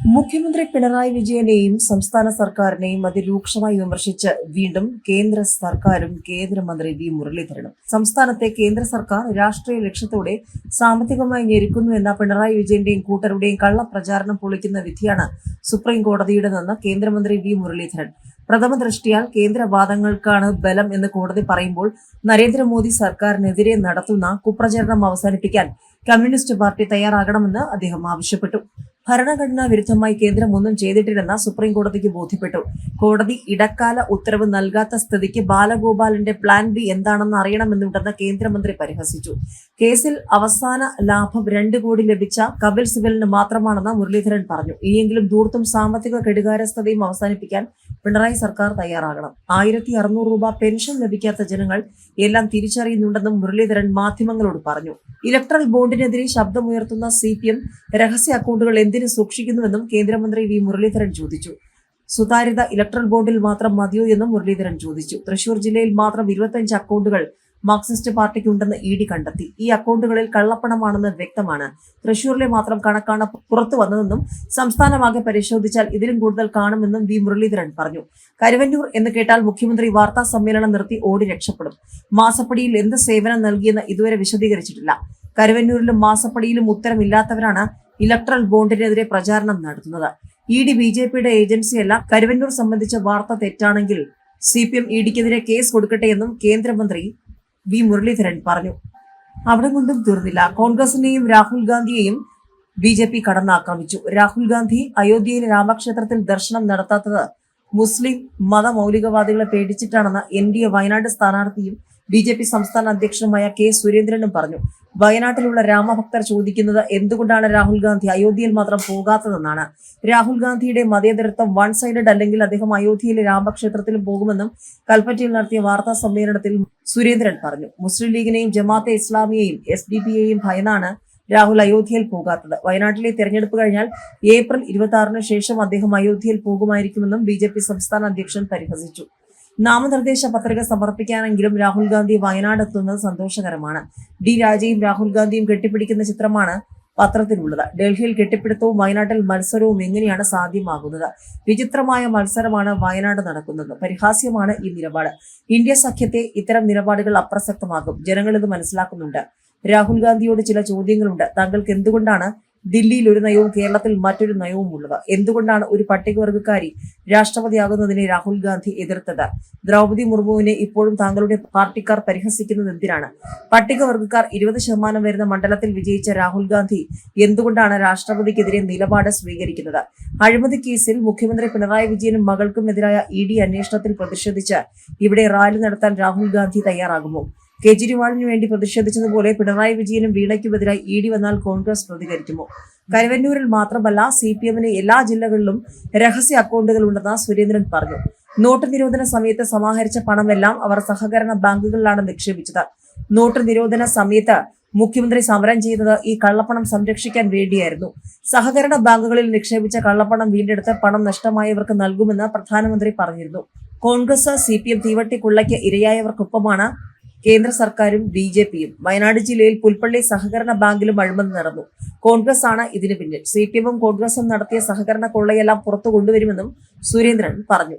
മുഖ്യമന്ത്രി പിണറായി വിജയനെയും സംസ്ഥാന സർക്കാരിനെയും അതിരൂക്ഷമായി വിമർശിച്ച് വീണ്ടും കേന്ദ്ര സർക്കാരും കേന്ദ്രമന്ത്രി വി മുരളീധരനും. സംസ്ഥാനത്തെ കേന്ദ്ര സർക്കാർ രാഷ്ട്രീയ ലക്ഷ്യത്തോടെ സാമ്പത്തികമായി ഞെരുക്കുന്നു എന്ന പിണറായി വിജയന്റെയും കൂട്ടരുടെയും കള്ളപ്രചാരണം പൊളിക്കുന്ന വിധിയാണ് സുപ്രീം കോടതിയുടേതെന്ന് കേന്ദ്രമന്ത്രി വി മുരളീധരൻ. പ്രഥമ ദൃഷ്ടിയാൽ കേന്ദ്രവാദങ്ങൾക്കാണ് ബലം എന്ന് കോടതി പറയുമ്പോൾ നരേന്ദ്രമോദി സർക്കാരിനെതിരെ നടത്തുന്ന കുപ്രചരണം അവസാനിപ്പിക്കാൻ കമ്മ്യൂണിസ്റ്റ് പാർട്ടി തയ്യാറാകണമെന്ന് അദ്ദേഹം ആവശ്യപ്പെട്ടു. ഭരണഘടനാ വിരുദ്ധമായി കേന്ദ്രം ഒന്നും ചെയ്തിട്ടില്ലെന്ന് സുപ്രീം കോടതിക്ക് ബോധ്യപ്പെട്ടു. കോടതി ഇടക്കാല ഉത്തരവ് നൽകാത്ത സ്ഥിതിക്ക് ബാലഗോപാലിന്റെ പ്ലാൻ ബി എന്താണെന്ന് അറിയണമെന്നുണ്ടെന്ന് കേന്ദ്രമന്ത്രി പരിഹസിച്ചു. കേസിൽ അവസാന ലാഭം രണ്ട് കോടി ലഭിച്ച കപിൽ സിബലിന് മാത്രമാണെന്ന് മുരളീധരൻ പറഞ്ഞു. ഇനിയെങ്കിലും ധൂർത്തും സാമ്പത്തിക കെടുകാര്യസ്ഥതയും അവസാനിപ്പിക്കാൻ പിണറായി സർക്കാർ തയ്യാറാകണം. ആയിരത്തി അറുന്നൂറ് രൂപ പെൻഷൻ ലഭിക്കാത്ത ജനങ്ങൾ എല്ലാം തിരിച്ചറിയുന്നുണ്ടെന്നും മുരളീധരൻ മാധ്യമങ്ങളോട് പറഞ്ഞു. ഇലക്ട്രൽ ബോണ്ടിനെതിരെ ശബ്ദമുയർത്തുന്ന സി പി എം രഹസ്യ അക്കൗണ്ടുകൾ എന്തിനു സൂക്ഷിക്കുന്നുവെന്നും കേന്ദ്രമന്ത്രി വി മുരളീധരൻ ചോദിച്ചു. സുതാര്യത ഇലക്ട്രൽ ബോണ്ടിൽ മാത്രം മതിയോ എന്നും മുരളീധരൻ ചോദിച്ചു. തൃശൂർ ജില്ലയിൽ മാത്രം ഇരുപത്തഞ്ച് അക്കൗണ്ടുകൾ മാർക്സിസ്റ്റ് പാർട്ടിക്കുണ്ടെന്ന് ഇ ഡി കണ്ടെത്തി. ഈ അക്കൗണ്ടുകളിൽ കള്ളപ്പണമാണെന്ന് വ്യക്തമാണ്. തൃശൂരിലെ മാത്രം കണക്കാണ് പുറത്തു വന്നതെന്നും സംസ്ഥാനമാകെ പരിശോധിച്ചാൽ ഇതിലും കൂടുതൽ കാണുമെന്നും വി മുരളീധരൻ പറഞ്ഞു. കരുവന്നൂർ എന്ന് കേട്ടാൽ മുഖ്യമന്ത്രി വാർത്താ സമ്മേളനം നിർത്തി ഓടി രക്ഷപ്പെടും. മാസപ്പടിയിൽ എന്ത് സേവനം നൽകിയെന്ന് ഇതുവരെ വിശദീകരിച്ചിട്ടില്ല. കരുവന്നൂരിലും മാസപ്പടിയിലും ഉത്തരമില്ലാത്തവരാണ് ഇലക്ട്രൽ ബോണ്ടിനെതിരെ പ്രചാരണം നടത്തുന്നത്. ഇ ഡി ബി ജെ പിയുടെ ഏജൻസിയല്ല കരുവന്നൂർ സംബന്ധിച്ച വാർത്ത തെറ്റാണെങ്കിൽ സി പി എം ഇ ഡിക്കെതിരെ കേസ് കൊടുക്കട്ടെ എന്നും കേന്ദ്രമന്ത്രി വി മുരളീധരൻ പറഞ്ഞു. അവിടെ കൊണ്ടും തീർന്നില്ല. കോൺഗ്രസിനെയും രാഹുൽ ഗാന്ധിയെയും ബി ജെ പി കടന്നാക്രമിച്ചു. രാഹുൽ ഗാന്ധി അയോധ്യയിലെ രാമക്ഷേത്രത്തിൽ ദർശനം നടത്താത്തത് മുസ്ലിം മതമൗലികവാദികളെ പേടിച്ചിട്ടാണെന്ന് എൻ ഡി എ വയനാട് സ്ഥാനാർത്ഥിയും ബി ജെ പി സംസ്ഥാന അധ്യക്ഷനുമായ കെ സുരേന്ദ്രനും പറഞ്ഞു വയനാട്ടിലുള്ള രാമഭക്തർ ചോദിക്കുന്നത് എന്തുകൊണ്ടാണ് രാഹുൽ ഗാന്ധി അയോധ്യയിൽ മാത്രം പോകാത്തതെന്നാണ്. രാഹുൽ ഗാന്ധിയുടെ മതേതരത്വം വൺ സൈഡഡ് അല്ലെങ്കിൽ അദ്ദേഹം അയോധ്യയിലെ രാമക്ഷേത്രത്തിലും പോകുമെന്നും കൽപ്പറ്റയിൽ നടത്തിയ വാർത്താ സമ്മേളനത്തിൽ സുരേന്ദ്രൻ പറഞ്ഞു. മുസ്ലിം ലീഗിനെയും ജമാഅത്തെ ഇസ്ലാമിയെയും എസ് ഡി പി എയും ഭയന്നാണ് രാഹുൽ അയോധ്യയിൽ പോകാത്തത്. വയനാട്ടിലെ തെരഞ്ഞെടുപ്പ് കഴിഞ്ഞാൽ ഏപ്രിൽ ഇരുപത്തി ആറിന് ശേഷം അദ്ദേഹം അയോധ്യയിൽ പോകുമായിരിക്കുമെന്നും ബി സംസ്ഥാന അധ്യക്ഷൻ പരിഹസിച്ചു. നാമനിർദ്ദേശ പത്രിക സമർപ്പിക്കാനെങ്കിലും രാഹുൽ ഗാന്ധി വയനാട് എത്തുന്നത് സന്തോഷകരമാണ്. ഡി രാജയും രാഹുൽ ഗാന്ധിയും കെട്ടിപ്പിടിക്കുന്ന ചിത്രമാണ് പത്രത്തിലുള്ളത്. ഡൽഹിയിൽ കെട്ടിപ്പിടുത്തവും വയനാട്ടിൽ മത്സരവും എങ്ങനെയാണ് സാധ്യമാകുന്നത്? വിചിത്രമായ മത്സരമാണ് വയനാട് നടക്കുന്നത്. പരിഹാസ്യമാണ് ഈ നിലപാട്. ഇന്ത്യ സഖ്യത്തെ ഇത്തരം നിലപാടുകൾ അപ്രസക്തമാകും ജനങ്ങൾ ഇത് മനസ്സിലാക്കുന്നുണ്ട്. രാഹുൽ ഗാന്ധിയോട് ചില ചോദ്യങ്ങളുണ്ട്. താങ്കൾക്ക് എന്തുകൊണ്ടാണ് ദില്ലിയിൽ ഒരു നയവും കേരളത്തിൽ മറ്റൊരു നയവും ഉള്ളത് എന്തുകൊണ്ടാണ് ഒരു പട്ടികവർഗക്കാരി രാഷ്ട്രപതിയാകുന്നതിനെ രാഹുൽ ഗാന്ധി എതിർത്തത്? ദ്രൗപദി മുർമുവിനെ ഇപ്പോഴും താങ്കളുടെ പാർട്ടിക്കാർ പരിഹസിക്കുന്നത് എന്തിനാണ്? പട്ടികവർഗക്കാർ ഇരുപത് ശതമാനം വരുന്ന മണ്ഡലത്തിൽ വിജയിച്ച രാഹുൽ ഗാന്ധി എന്തുകൊണ്ടാണ് രാഷ്ട്രപതിക്കെതിരെ നിലപാട് സ്വീകരിക്കുന്നത്? അഴിമതി കേസിൽ മുഖ്യമന്ത്രി പിണറായി വിജയനും മകൾക്കും എതിരായ ഇ ഡി അന്വേഷണത്തിൽ പ്രതിഷേധിച്ച് ഇവിടെ റാലി നടത്താൻ രാഹുൽ ഗാന്ധി തയ്യാറാകുമോ? കേജ്രിവാളിന് വേണ്ടി പ്രതിഷേധിച്ചതുപോലെ പിണറായി വിജയനും വീണയ്ക്കുമെതിരായി ഇ ഡി വന്നാൽ കോൺഗ്രസ് പ്രതികരിക്കുമോ? കരുവന്നൂരിൽ മാത്രമല്ല സി പി എമ്മിന് എല്ലാ ജില്ലകളിലും രഹസ്യ അക്കൗണ്ടുകൾ ഉണ്ടെന്ന് സുരേന്ദ്രൻ പറഞ്ഞു. നോട്ട് നിരോധന സമയത്ത് സമാഹരിച്ച പണമെല്ലാം അവർ സഹകരണ ബാങ്കുകളിലാണ് നിക്ഷേപിച്ചത്. നോട്ട് നിരോധന സമയത്ത് മുഖ്യമന്ത്രി സമരം ചെയ്തത് ഈ കള്ളപ്പണം സംരക്ഷിക്കാൻ വേണ്ടിയായിരുന്നു. സഹകരണ ബാങ്കുകളിൽ നിക്ഷേപിച്ച കള്ളപ്പണം വീണ്ടെടുത്ത് പണം നഷ്ടമായവർക്ക് നൽകുമെന്ന് പ്രധാനമന്ത്രി പറഞ്ഞിരുന്നു. കോൺഗ്രസ് സി പി എം തീവട്ടിക്കുള്ളയ്ക്ക് ഇരയായവർക്കൊപ്പമാണ് കേന്ദ്ര സർക്കാരും ബി ജെ പിയും വയനാട് ജില്ലയിൽ പുൽപ്പള്ളി സഹകരണ ബാങ്കിലും അഴിമതി നടന്നു. കോൺഗ്രസ് ആണ് ഇതിന് പിന്നിൽ. സി പി എമ്മും കോൺഗ്രസും നടത്തിയ സഹകരണ കൊള്ളയെല്ലാം പുറത്തു കൊണ്ടുവരുമെന്നും സുരേന്ദ്രൻ പറഞ്ഞു.